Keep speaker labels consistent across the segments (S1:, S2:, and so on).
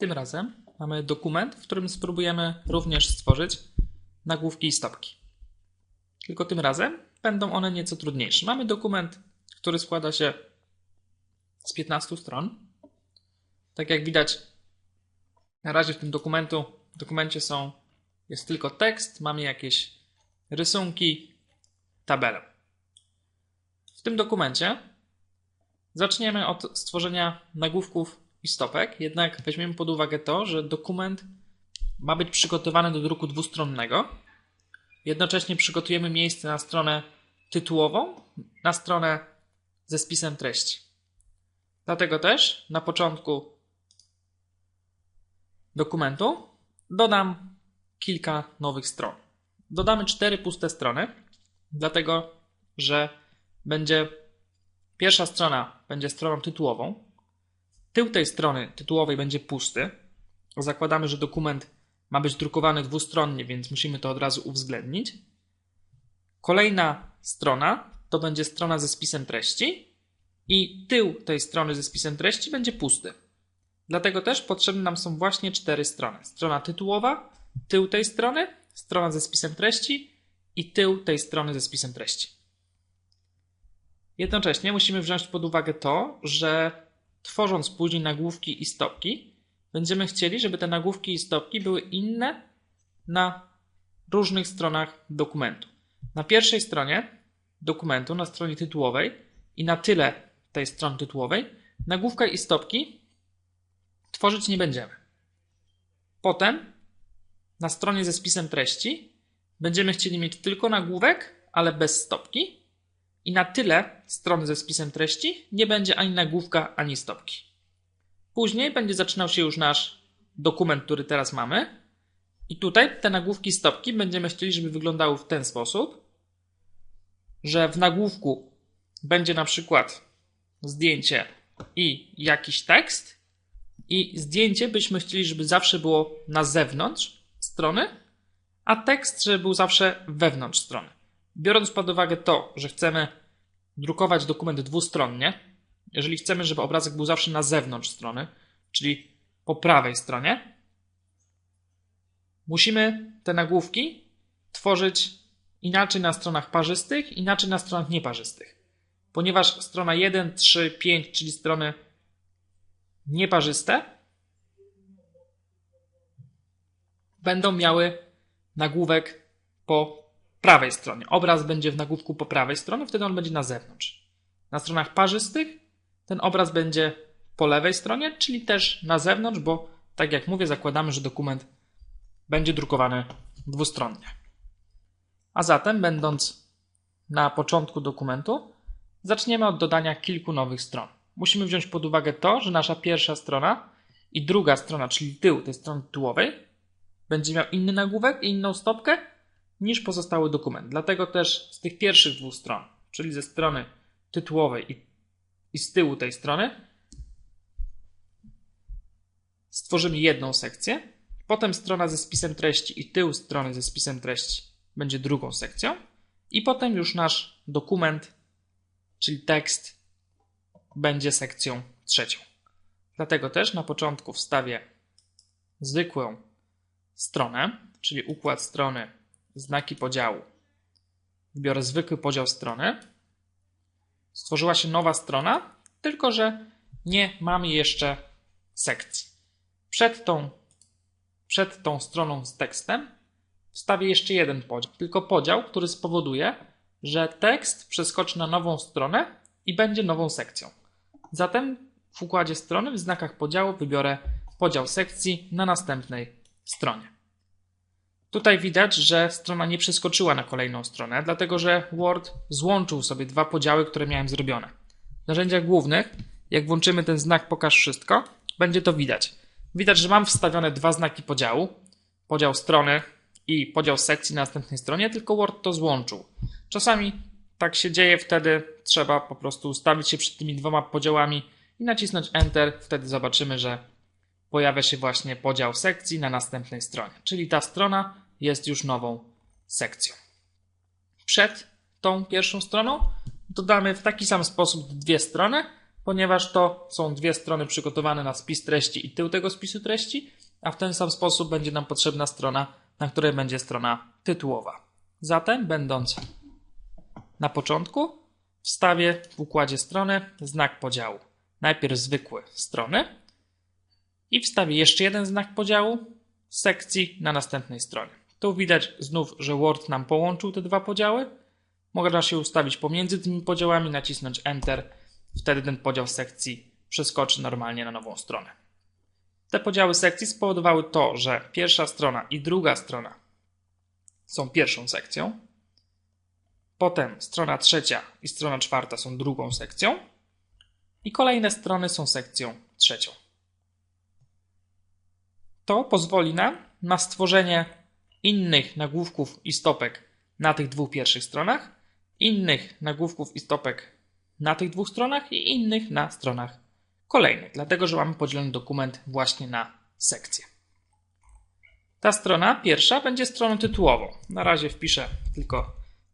S1: Tym razem mamy dokument, w którym spróbujemy również stworzyć nagłówki i stopki. Tylko tym razem będą one nieco trudniejsze. Mamy dokument, który składa się z 15 stron. Tak jak widać, na razie w tym dokumentu, w dokumencie są, jest tylko tekst, mamy jakieś rysunki, tabelę. W tym dokumencie zaczniemy od stworzenia nagłówków i stopek, jednak weźmiemy pod uwagę to, że dokument ma być przygotowany do druku dwustronnego. Jednocześnie przygotujemy miejsce na stronę tytułową, na stronę ze spisem treści. Dlatego też na początku dokumentu dodam kilka nowych stron. Dodamy cztery puste strony, dlatego że będzie pierwsza strona będzie stroną tytułową. Tył tej strony tytułowej będzie pusty. Zakładamy, że dokument ma być drukowany dwustronnie, więc musimy to od razu uwzględnić. Kolejna strona to będzie strona ze spisem treści i tył tej strony ze spisem treści będzie pusty. Dlatego też potrzebne nam są właśnie cztery strony. Strona tytułowa, tył tej strony, strona ze spisem treści i tył tej strony ze spisem treści. Jednocześnie musimy wziąć pod uwagę to, że tworząc później nagłówki i stopki, będziemy chcieli, żeby te nagłówki i stopki były inne na różnych stronach dokumentu. Na pierwszej stronie dokumentu, na stronie tytułowej i na tyle tej strony tytułowej, nagłówka i stopki tworzyć nie będziemy. Potem na stronie ze spisem treści będziemy chcieli mieć tylko nagłówek, ale bez stopki. I na tyle strony ze spisem treści nie będzie ani nagłówka, ani stopki. Później będzie zaczynał się już nasz dokument, który teraz mamy. I tutaj te nagłówki stopki będziemy chcieli, żeby wyglądały w ten sposób, że w nagłówku będzie na przykład zdjęcie i jakiś tekst, i zdjęcie byśmy chcieli, żeby zawsze było na zewnątrz strony, a tekst, żeby był zawsze wewnątrz strony. Biorąc pod uwagę to, że chcemy drukować dokument dwustronnie, jeżeli chcemy, żeby obrazek był zawsze na zewnątrz strony, czyli po prawej stronie, musimy te nagłówki tworzyć inaczej na stronach parzystych, inaczej na stronach nieparzystych. Ponieważ strona 1, 3, 5, czyli strony nieparzyste, będą miały nagłówek po prawej stronie. Obraz będzie w nagłówku po prawej stronie, wtedy on będzie na zewnątrz. Na stronach parzystych ten obraz będzie po lewej stronie, czyli też na zewnątrz, bo tak jak mówię, zakładamy, że dokument będzie drukowany dwustronnie. A zatem, będąc na początku dokumentu, zaczniemy od dodania kilku nowych stron. Musimy wziąć pod uwagę to, że nasza pierwsza strona i druga strona, czyli tył tej strony tytułowej, będzie miał inny nagłówek i inną stopkę niż pozostały dokument. Dlatego też z tych pierwszych dwóch stron, czyli ze strony tytułowej i, i z tyłu tej strony, stworzymy jedną sekcję. Potem strona ze spisem treści i tył strony ze spisem treści będzie drugą sekcją. I potem już nasz dokument, czyli tekst, będzie sekcją trzecią. Dlatego też na początku wstawię zwykłą stronę, czyli układ strony, znaki podziału. Wbiorę zwykły podział strony. Stworzyła się nowa strona, tylko że nie mamy jeszcze sekcji. Przed tą, przed tą stroną z tekstem wstawię jeszcze jeden podział, tylko podział, który spowoduje, że tekst przeskoczy na nową stronę i będzie nową sekcją. Zatem w układzie strony w znakach podziału wybiorę podział sekcji na następnej stronie. Tutaj widać, że strona nie przeskoczyła na kolejną stronę, dlatego że Word złączył sobie dwa podziały, które miałem zrobione. W narzędziach głównych, jak włączymy ten znak Pokaż wszystko, będzie to widać. Widać, że mam wstawione dwa znaki podziału, podział strony i podział sekcji na następnej stronie, tylko Word to złączył. Czasami tak się dzieje, wtedy trzeba po prostu ustawić się przed tymi dwoma podziałami i nacisnąć Enter. Wtedy zobaczymy, że pojawia się właśnie podział sekcji na następnej stronie. Czyli ta strona jest już nową sekcją. Przed tą pierwszą stroną dodamy w taki sam sposób dwie strony, ponieważ to są dwie strony przygotowane na spis treści i tył tego spisu treści, a w ten sam sposób będzie nam potrzebna strona, na której będzie strona tytułowa. Zatem, będąc na początku, wstawię w układzie strony znak podziału. Najpierw zwykłe strony i wstawię jeszcze jeden znak podziału sekcji na następnej stronie. Tu widać znów, że Word nam połączył te dwa podziały. Można się ustawić pomiędzy tymi podziałami, nacisnąć Enter. Wtedy ten podział sekcji przeskoczy normalnie na nową stronę. Te podziały sekcji spowodowały to, że pierwsza strona i druga strona są pierwszą sekcją. Potem strona trzecia i strona czwarta są drugą sekcją. I kolejne strony są sekcją trzecią. To pozwoli nam na stworzenie innych nagłówków i stopek na tych dwóch pierwszych stronach, innych nagłówków i stopek na tych dwóch stronach i innych na stronach kolejnych, dlatego że mamy podzielony dokument właśnie na sekcje. Ta strona pierwsza będzie stroną tytułową. Na razie wpiszę tylko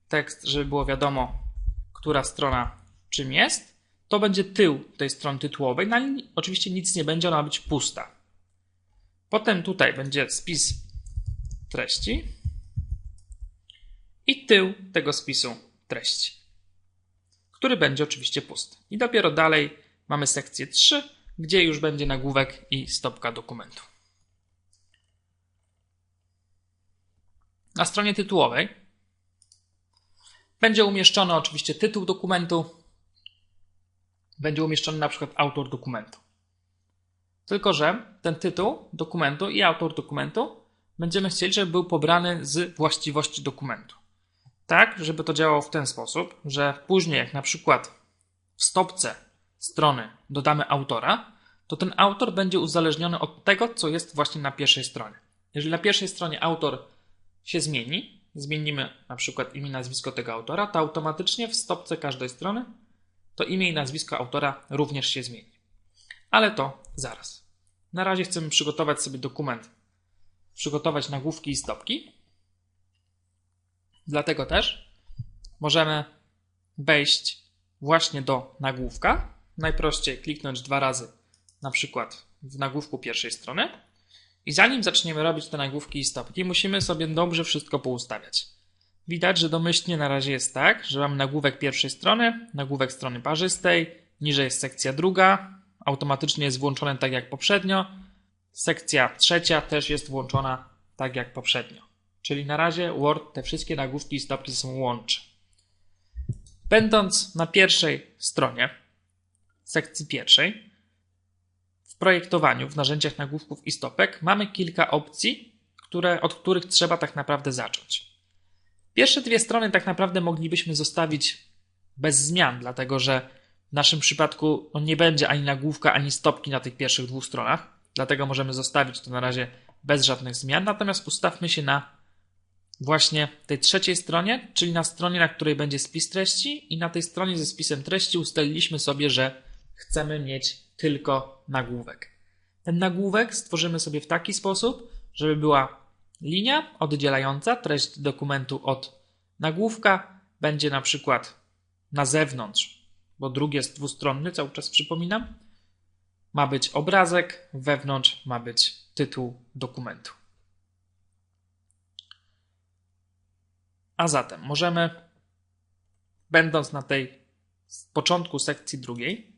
S1: tekst, żeby było wiadomo, która strona czym jest. To będzie tył tej strony tytułowej. Na niej oczywiście nic nie będzie, ona ma być pusta. Potem tutaj będzie spis treści i tył tego spisu treści, który będzie oczywiście pusty. I dopiero dalej mamy sekcję 3, gdzie już będzie nagłówek i stopka dokumentu. Na stronie tytułowej będzie umieszczony oczywiście tytuł dokumentu, będzie umieszczony na przykład autor dokumentu. Tylko, że ten tytuł dokumentu i autor dokumentu będziemy chcieli, żeby był pobrany z właściwości dokumentu. Tak, żeby to działało w ten sposób, że później, jak na przykład w stopce strony dodamy autora, to ten autor będzie uzależniony od tego, co jest właśnie na pierwszej stronie. Jeżeli na pierwszej stronie autor się zmieni, zmienimy na przykład imię i nazwisko tego autora, to automatycznie w stopce każdej strony to imię i nazwisko autora również się zmieni. Ale to zaraz. Na razie chcemy przygotować sobie dokument, przygotować nagłówki i stopki. Dlatego też możemy wejść właśnie do nagłówka. Najprościej kliknąć dwa razy, na przykład w nagłówku pierwszej strony. I zanim zaczniemy robić te nagłówki i stopki, musimy sobie dobrze wszystko poustawiać. Widać, że domyślnie na razie jest tak, że mam nagłówek pierwszej strony, nagłówek strony parzystej, niżej jest sekcja druga, automatycznie jest włączone tak jak poprzednio. Sekcja trzecia też jest włączona tak jak poprzednio. Czyli na razie Word te wszystkie nagłówki i stopki ze sobą łączy. Będąc na pierwszej stronie, sekcji pierwszej, w projektowaniu, w narzędziach nagłówków i stopek mamy kilka opcji, które, od których trzeba tak naprawdę zacząć. Pierwsze dwie strony tak naprawdę moglibyśmy zostawić bez zmian, dlatego że w naszym przypadku no, nie będzie ani nagłówka, ani stopki na tych pierwszych dwóch stronach, dlatego możemy zostawić to na razie bez żadnych zmian. Natomiast ustawmy się na właśnie tej trzeciej stronie, czyli na stronie, na której będzie spis treści, i na tej stronie ze spisem treści ustaliliśmy sobie, że chcemy mieć tylko nagłówek. Ten nagłówek stworzymy sobie w taki sposób, żeby była linia oddzielająca treść dokumentu od nagłówka. Będzie na przykład na zewnątrz, bo drugi jest dwustronny, cały czas przypominam. Ma być obrazek, wewnątrz ma być tytuł dokumentu. A zatem możemy, będąc na tej początku sekcji drugiej,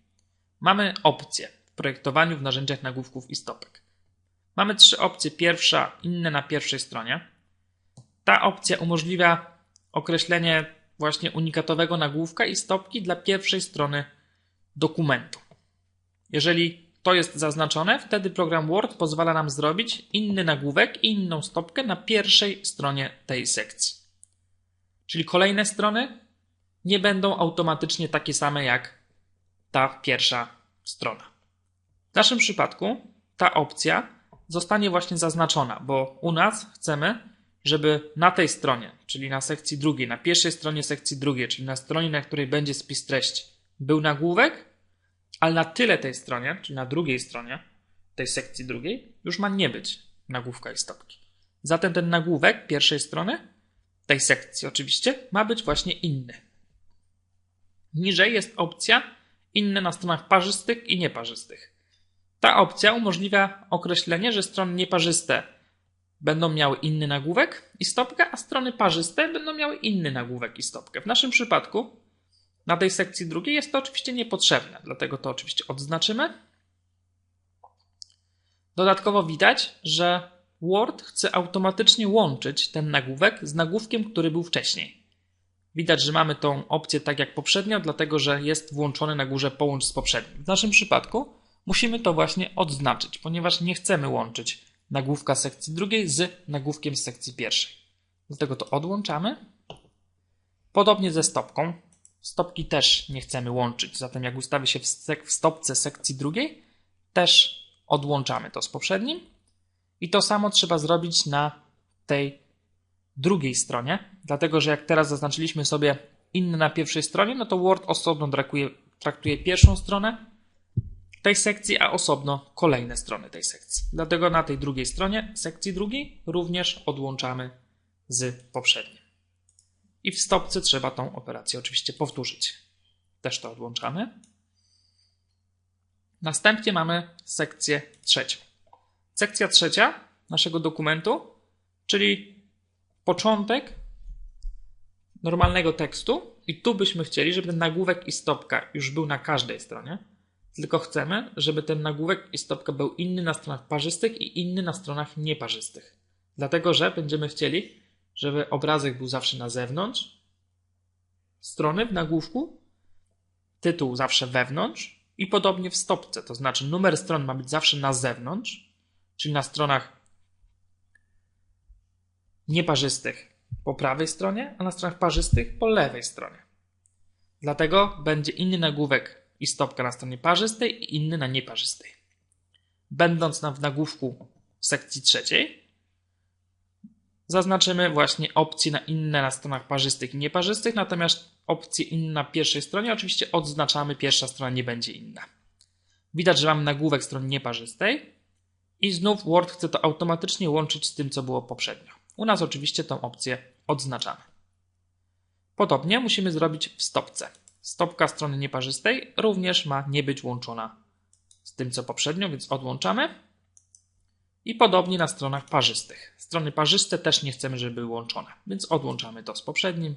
S1: mamy opcje w projektowaniu w narzędziach nagłówków i stopek. Mamy trzy opcje. Pierwsza, inne na pierwszej stronie. Ta opcja umożliwia określenie właśnie unikatowego nagłówka i stopki dla pierwszej strony dokumentu. Jeżeli to jest zaznaczone, wtedy program Word pozwala nam zrobić inny nagłówek i inną stopkę na pierwszej stronie tej sekcji. Czyli kolejne strony nie będą automatycznie takie same jak ta pierwsza strona. W naszym przypadku ta opcja zostanie właśnie zaznaczona, bo u nas chcemy, żeby na tej stronie, czyli na sekcji drugiej, na pierwszej stronie sekcji drugiej, czyli na stronie, na której będzie spis treści, był nagłówek, ale na tyle tej stronie, czyli na drugiej stronie tej sekcji drugiej, już ma nie być nagłówka i stopki. Zatem ten nagłówek pierwszej strony, tej sekcji oczywiście, ma być właśnie inny. Niżej jest opcja inne na stronach parzystych i nieparzystych. Ta opcja umożliwia określenie, że strony nieparzyste będą miały inny nagłówek i stopkę, a strony parzyste będą miały inny nagłówek i stopkę. W naszym przypadku na tej sekcji drugiej jest to oczywiście niepotrzebne, dlatego to oczywiście odznaczymy. Dodatkowo widać, że Word chce automatycznie łączyć ten nagłówek z nagłówkiem, który był wcześniej. Widać, że mamy tą opcję tak jak poprzednio, dlatego że jest włączony na górze połącz z poprzednim. W naszym przypadku musimy to właśnie odznaczyć, ponieważ nie chcemy łączyć nagłówka sekcji drugiej z nagłówkiem sekcji pierwszej. Dlatego to odłączamy. Podobnie ze stopką. Stopki też nie chcemy łączyć, zatem jak ustawi się w stopce sekcji drugiej, też odłączamy to z poprzednim. I to samo trzeba zrobić na tej drugiej stronie, dlatego że jak teraz zaznaczyliśmy sobie inne na pierwszej stronie, no to Word osobno traktuje, traktuje pierwszą stronę tej sekcji, a osobno kolejne strony tej sekcji. Dlatego na tej drugiej stronie sekcji drugiej również odłączamy z poprzedniej. I w stopce trzeba tą operację oczywiście powtórzyć. Też to odłączamy. Następnie mamy sekcję trzecią. Sekcja trzecia naszego dokumentu, czyli początek normalnego tekstu i tu byśmy chcieli, żeby ten nagłówek i stopka już był na każdej stronie, tylko chcemy, żeby ten nagłówek i stopka był inny na stronach parzystych i inny na stronach nieparzystych. Dlatego, że będziemy chcieli, żeby obrazek był zawsze na zewnątrz strony w nagłówku, tytuł zawsze wewnątrz i podobnie w stopce, to znaczy numer stron ma być zawsze na zewnątrz, czyli na stronach nieparzystych po prawej stronie, a na stronach parzystych po lewej stronie. Dlatego będzie inny nagłówek i stopka na stronie parzystej i inny na nieparzystej. Będąc na w nagłówku sekcji trzeciej, zaznaczymy właśnie opcje na inne na stronach parzystych i nieparzystych, natomiast opcje inne na pierwszej stronie oczywiście odznaczamy, pierwsza strona nie będzie inna. Widać, że mamy nagłówek strony nieparzystej i znów Word chce to automatycznie łączyć z tym, co było poprzednio. U nas oczywiście tą opcję odznaczamy. Podobnie musimy zrobić w stopce. Stopka strony nieparzystej również ma nie być łączona z tym, co poprzednio, więc odłączamy. I podobnie na stronach parzystych. Strony parzyste też nie chcemy, żeby były łączone, więc odłączamy to z poprzednim.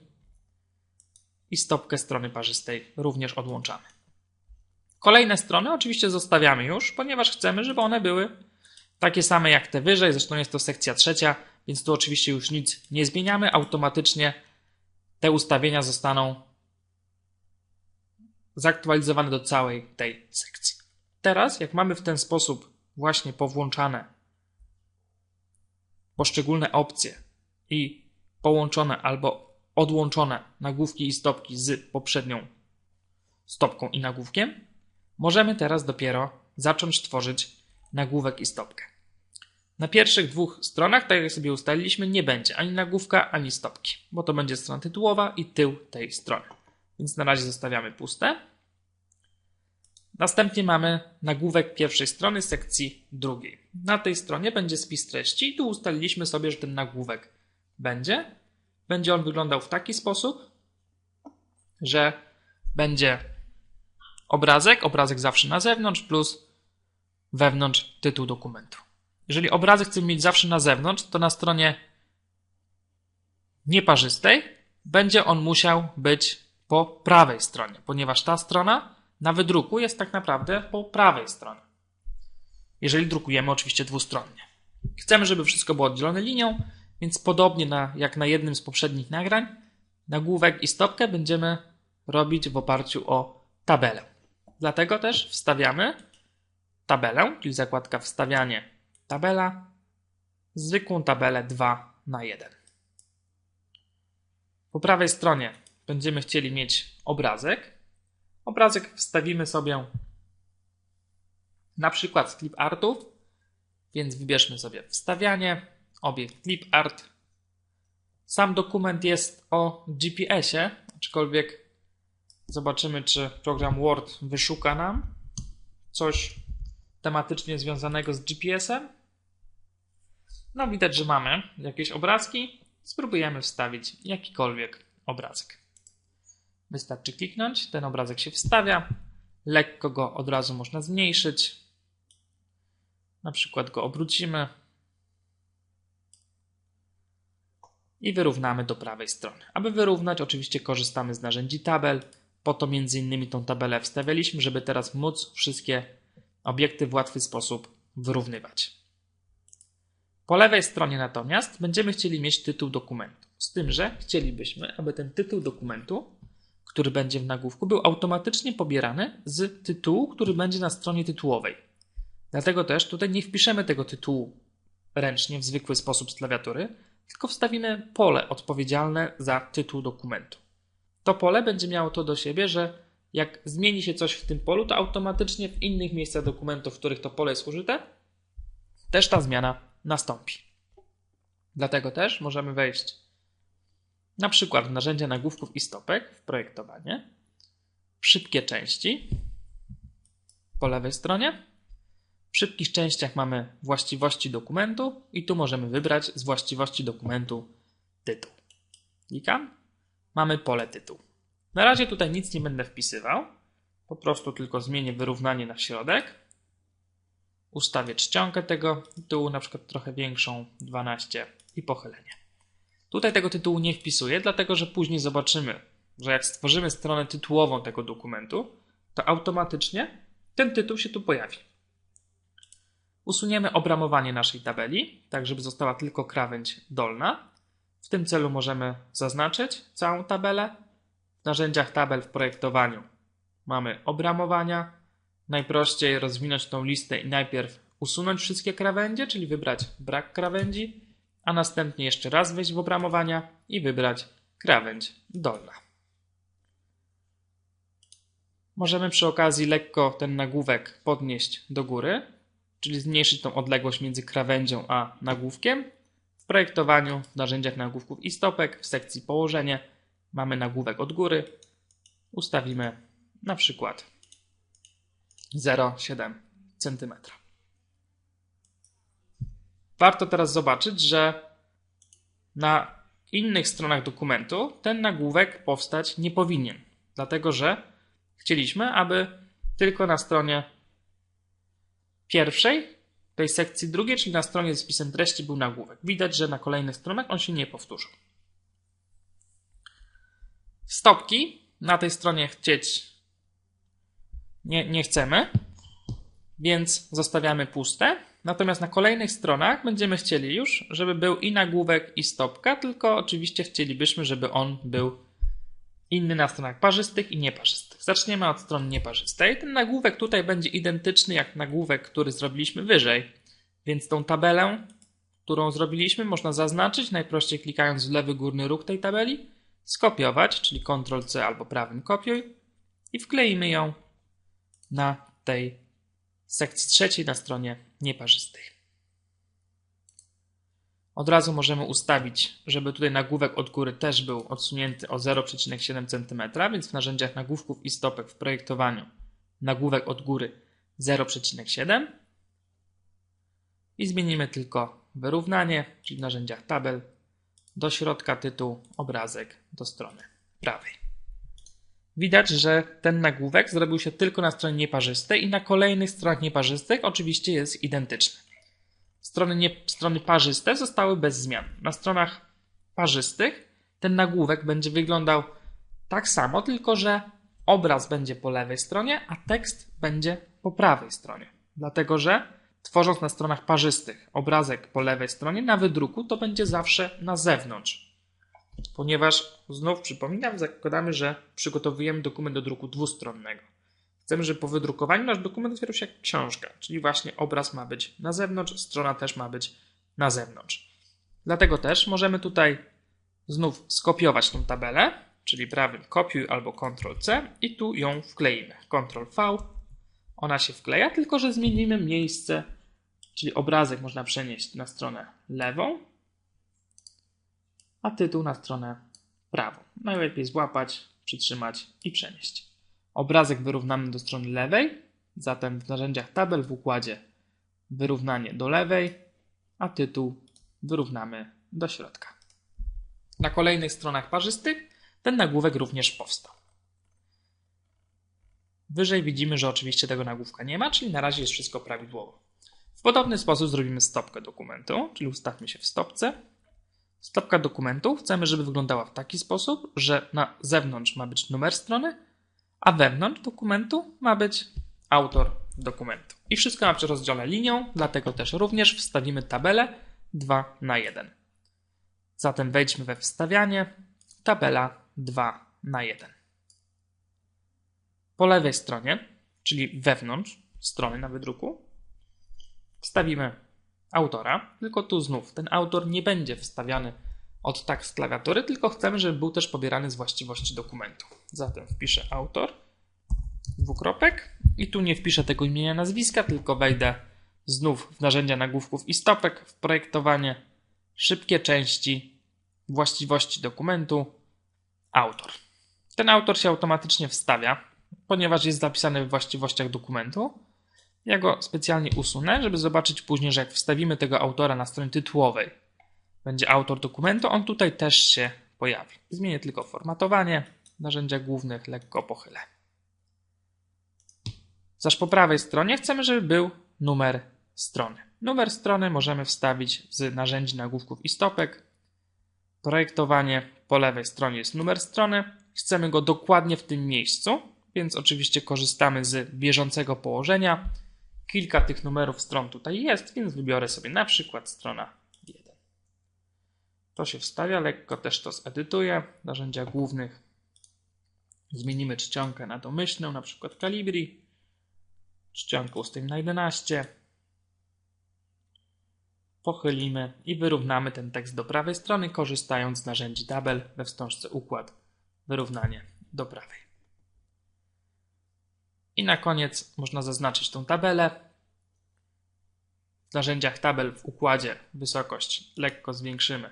S1: I stopkę strony parzystej również odłączamy. Kolejne strony oczywiście zostawiamy już, ponieważ chcemy, żeby one były takie same jak te wyżej. Zresztą jest to sekcja trzecia, więc tu oczywiście już nic nie zmieniamy. Automatycznie te ustawienia zostaną zaktualizowane do całej tej sekcji. Teraz, jak mamy w ten sposób właśnie powłączane poszczególne opcje i połączone albo odłączone nagłówki i stopki z poprzednią stopką i nagłówkiem, możemy teraz dopiero zacząć tworzyć nagłówek i stopkę. Na pierwszych dwóch stronach, tak jak sobie ustaliliśmy, nie będzie ani nagłówka, ani stopki, bo to będzie strona tytułowa i tył tej strony. Więc na razie zostawiamy puste. Następnie mamy nagłówek pierwszej strony sekcji drugiej. Na tej stronie będzie spis treści i tu ustaliliśmy sobie, że ten nagłówek będzie. Będzie on wyglądał w taki sposób, że będzie obrazek, obrazek zawsze na zewnątrz plus wewnątrz tytuł dokumentu. Jeżeli obrazek chcemy mieć zawsze na zewnątrz, to na stronie nieparzystej będzie on musiał być po prawej stronie, ponieważ ta strona na wydruku jest tak naprawdę po prawej stronie. Jeżeli drukujemy oczywiście dwustronnie. Chcemy, żeby wszystko było oddzielone linią, więc podobnie na, jak na jednym z poprzednich nagrań, nagłówek i stopkę będziemy robić w oparciu o tabelę. Dlatego też wstawiamy tabelę, czyli zakładka wstawianie tabela, zwykłą tabelę 2 na 1. Po prawej stronie będziemy chcieli mieć obrazek. Obrazek wstawimy sobie na przykład z clip artów, więc wybierzmy sobie wstawianie, obiekt clip art. Sam dokument jest o GPS-ie, aczkolwiek zobaczymy, czy program Word wyszuka nam coś tematycznie związanego z GPS-em. No widać, że mamy jakieś obrazki. Spróbujemy wstawić jakikolwiek obrazek. Wystarczy kliknąć, ten obrazek się wstawia Lekko go od razu można zmniejszyć. Na przykład go obrócimy i wyrównamy do prawej strony. Aby wyrównać, oczywiście korzystamy z narzędzi tabel. Po to między innymi tą tabelę wstawialiśmy, żeby teraz móc wszystkie obiekty w łatwy sposób wyrównywać. Po lewej stronie natomiast będziemy chcieli mieć tytuł dokumentu. Z tym, że chcielibyśmy, aby ten tytuł dokumentu, który będzie w nagłówku, był automatycznie pobierany z tytułu, który będzie na stronie tytułowej. Dlatego też tutaj nie wpiszemy tego tytułu ręcznie w zwykły sposób z klawiatury, tylko wstawimy pole odpowiedzialne za tytuł dokumentu. To pole będzie miało to do siebie, że jak zmieni się coś w tym polu, to automatycznie w innych miejscach dokumentu, w których to pole jest użyte, też ta zmiana nastąpi. Dlatego też możemy wejść na przykład narzędzia nagłówków i stopek w projektowanie, szybkie części po lewej stronie. W szybkich częściach mamy właściwości dokumentu i tu możemy wybrać z właściwości dokumentu tytuł. Klikam. Mamy pole tytuł. Na razie tutaj nic nie będę wpisywał. Po prostu tylko zmienię wyrównanie na środek. Ustawię czcionkę tego tytułu, na przykład trochę większą, 12 i pochylenie. Tutaj tego tytułu nie wpisuję, dlatego że później zobaczymy, że jak stworzymy stronę tytułową tego dokumentu, to automatycznie ten tytuł się tu pojawi. Usuniemy obramowanie naszej tabeli, tak żeby została tylko krawędź dolna. W tym celu możemy zaznaczyć całą tabelę. W narzędziach tabel w projektowaniu mamy obramowania. Najprościej rozwinąć tą listę i najpierw usunąć wszystkie krawędzie, czyli wybrać brak krawędzi, a następnie jeszcze raz wejść w obramowania i wybrać krawędź dolna. Możemy przy okazji lekko ten nagłówek podnieść do góry, czyli zmniejszyć tą odległość między krawędzią a nagłówkiem. W projektowaniu, w narzędziach nagłówków i stopek, w sekcji położenie mamy nagłówek od góry. Ustawimy na przykład 0,7 cm. Warto teraz zobaczyć, że na innych stronach dokumentu ten nagłówek powstać nie powinien, dlatego że chcieliśmy, aby tylko na stronie pierwszej, tej sekcji drugiej, czyli na stronie z wpisem treści był nagłówek. Widać, że na kolejnych stronach on się nie powtórzył. Stopki na tej stronie chcieć nie, nie chcemy, więc zostawiamy puste. Natomiast na kolejnych stronach będziemy chcieli już, żeby był i nagłówek, i stopka, tylko oczywiście chcielibyśmy, żeby on był inny na stronach parzystych i nieparzystych. Zaczniemy od strony nieparzystej. Ten nagłówek tutaj będzie identyczny jak nagłówek, który zrobiliśmy wyżej, więc tą tabelę, którą zrobiliśmy, można zaznaczyć najprościej klikając w lewy górny róg tej tabeli, skopiować, czyli Ctrl-C albo prawym kopiuj i wkleimy ją na tej sekcji trzeciej na stronie nieparzystej. Od razu możemy ustawić, żeby tutaj nagłówek od góry też był odsunięty o 0,7 cm, więc w narzędziach nagłówków i stopek w projektowaniu nagłówek od góry 0,7 i zmienimy tylko wyrównanie, czyli w narzędziach tabel do środka tytuł, obrazek do strony prawej. Widać, że ten nagłówek zrobił się tylko na stronie nieparzystej i na kolejnych stronach nieparzystych oczywiście jest identyczny. Strony, nie, strony parzyste zostały bez zmian. Na stronach parzystych ten nagłówek będzie wyglądał tak samo, tylko że obraz będzie po lewej stronie, a tekst będzie po prawej stronie. Dlatego, że tworząc na stronach parzystych obrazek po lewej stronie, na wydruku to będzie zawsze na zewnątrz. Ponieważ znów przypominam, zakładamy, że przygotowujemy dokument do druku dwustronnego. Chcemy, żeby po wydrukowaniu nasz dokument otwierał się jak książka, czyli właśnie obraz ma być na zewnątrz, strona też ma być na zewnątrz. Dlatego też możemy tutaj znów skopiować tą tabelę, czyli prawym kopiuj albo Ctrl-C i tu ją wkleimy. Ctrl-V, ona się wkleja, tylko że zmienimy miejsce, czyli obrazek można przenieść na stronę lewą, a tytuł na stronę prawą. Najlepiej złapać, przytrzymać i przenieść. Obrazek wyrównamy do strony lewej, zatem w narzędziach tabel w układzie wyrównanie do lewej, a tytuł wyrównamy do środka. Na kolejnych stronach parzystych ten nagłówek również powstał. Wyżej widzimy, że oczywiście tego nagłówka nie ma, czyli na razie jest wszystko prawidłowo. W podobny sposób zrobimy stopkę dokumentu, czyli ustawmy się w stopce. Stopka dokumentu chcemy, żeby wyglądała w taki sposób, że na zewnątrz ma być numer strony, a wewnątrz dokumentu ma być autor dokumentu. I wszystko ma rozdziale linią, dlatego też również wstawimy tabelę 2 na 1. Zatem wejdźmy we wstawianie, tabela 2 na 1. Po lewej stronie, czyli wewnątrz strony na wydruku, wstawimy autora, tylko tu znów ten autor nie będzie wstawiany od tak z klawiatury, tylko chcemy, żeby był też pobierany z właściwości dokumentu. Zatem wpiszę autor, dwukropek i tu nie wpiszę tego imienia, nazwiska, tylko wejdę znów w narzędzia nagłówków i stopek, w projektowanie, szybkie części, właściwości dokumentu, autor. Ten autor się automatycznie wstawia, ponieważ jest zapisany w właściwościach dokumentu. Ja go specjalnie usunę, żeby zobaczyć później, że jak wstawimy tego autora na stronie tytułowej, będzie autor dokumentu, on tutaj też się pojawi. Zmienię tylko formatowanie, narzędzia głównych lekko pochylę. Zaś po prawej stronie chcemy, żeby był numer strony. Numer strony możemy wstawić z narzędzi nagłówków i stopek. Projektowanie po lewej stronie jest numer strony. Chcemy go dokładnie w tym miejscu, więc oczywiście korzystamy z bieżącego położenia. Kilka tych numerów stron tutaj jest, więc wybiorę sobie na przykład strona 1. To się wstawia, lekko też to zedytuję. Narzędzia głównych zmienimy czcionkę na domyślną, na przykład Calibri. Czcionkę ustawimy na 11. Pochylimy i wyrównamy ten tekst do prawej strony, korzystając z narzędzi tabel we wstążce układ, wyrównanie do prawej. I na koniec można zaznaczyć tą tabelę. W narzędziach tabel w układzie wysokość lekko zwiększymy,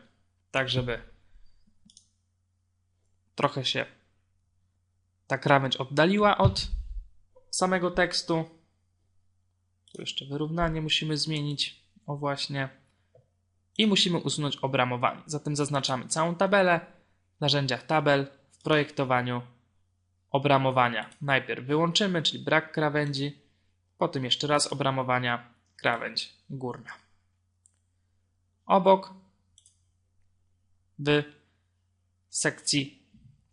S1: tak żeby trochę się ta krawędź oddaliła od samego tekstu. Tu jeszcze wyrównanie musimy zmienić. O właśnie. I musimy usunąć obramowanie. Zatem zaznaczamy całą tabelę w narzędziach tabel w projektowaniu obramowania. Najpierw wyłączymy, czyli brak krawędzi, potem jeszcze raz obramowania, krawędź górna. Obok w sekcji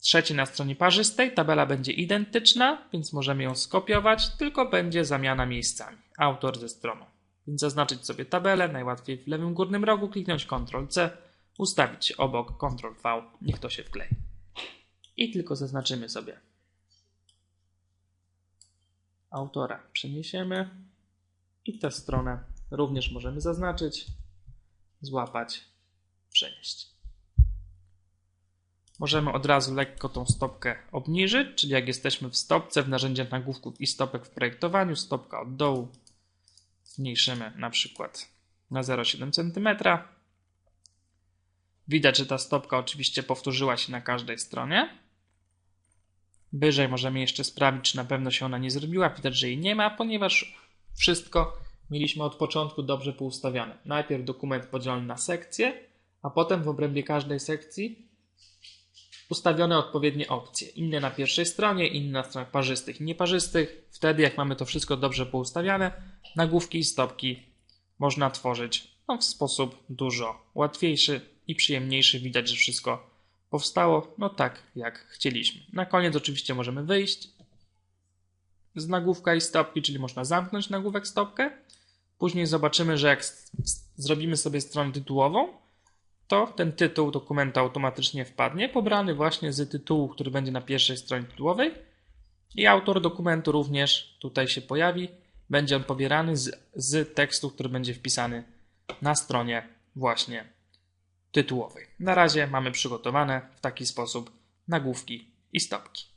S1: trzeciej na stronie parzystej tabela będzie identyczna, więc możemy ją skopiować, tylko będzie zamiana miejscami. Autor ze stroną. Więc zaznaczyć sobie tabelę, najłatwiej w lewym górnym rogu kliknąć Ctrl-C, ustawić obok Ctrl-V, niech to się wklei. I tylko zaznaczymy sobie autora przeniesiemy i tę stronę również możemy zaznaczyć, złapać, przenieść. Możemy od razu lekko tą stopkę obniżyć, czyli jak jesteśmy w stopce w narzędziach nagłówków i stopek w projektowaniu, stopka od dołu zmniejszymy na przykład na 0,7 cm. Widać, że ta stopka oczywiście powtórzyła się na każdej stronie. Wyżej możemy jeszcze sprawdzić, czy na pewno się ona nie zrobiła. Widać, że jej nie ma, ponieważ wszystko mieliśmy od początku dobrze poustawione. Najpierw dokument podzielony na sekcje, a potem w obrębie każdej sekcji ustawione odpowiednie opcje. Inne na pierwszej stronie, inne na stronach parzystych i nieparzystych. Wtedy, jak mamy to wszystko dobrze poustawiane, nagłówki i stopki można tworzyć no, w sposób dużo łatwiejszy i przyjemniejszy. Widać, że wszystko powstało no tak, jak chcieliśmy. Na koniec oczywiście możemy wyjść z nagłówka i stopki, czyli można zamknąć nagłówek stopkę. Później zobaczymy, że jak zrobimy sobie stronę tytułową, to ten tytuł dokumentu automatycznie wpadnie, pobrany właśnie z tytułu, który będzie na pierwszej stronie tytułowej. I autor dokumentu również tutaj się pojawi. Będzie on pobierany z, z tekstu, który będzie wpisany na stronie właśnie tytułowej. Na razie mamy przygotowane w taki sposób nagłówki i stopki.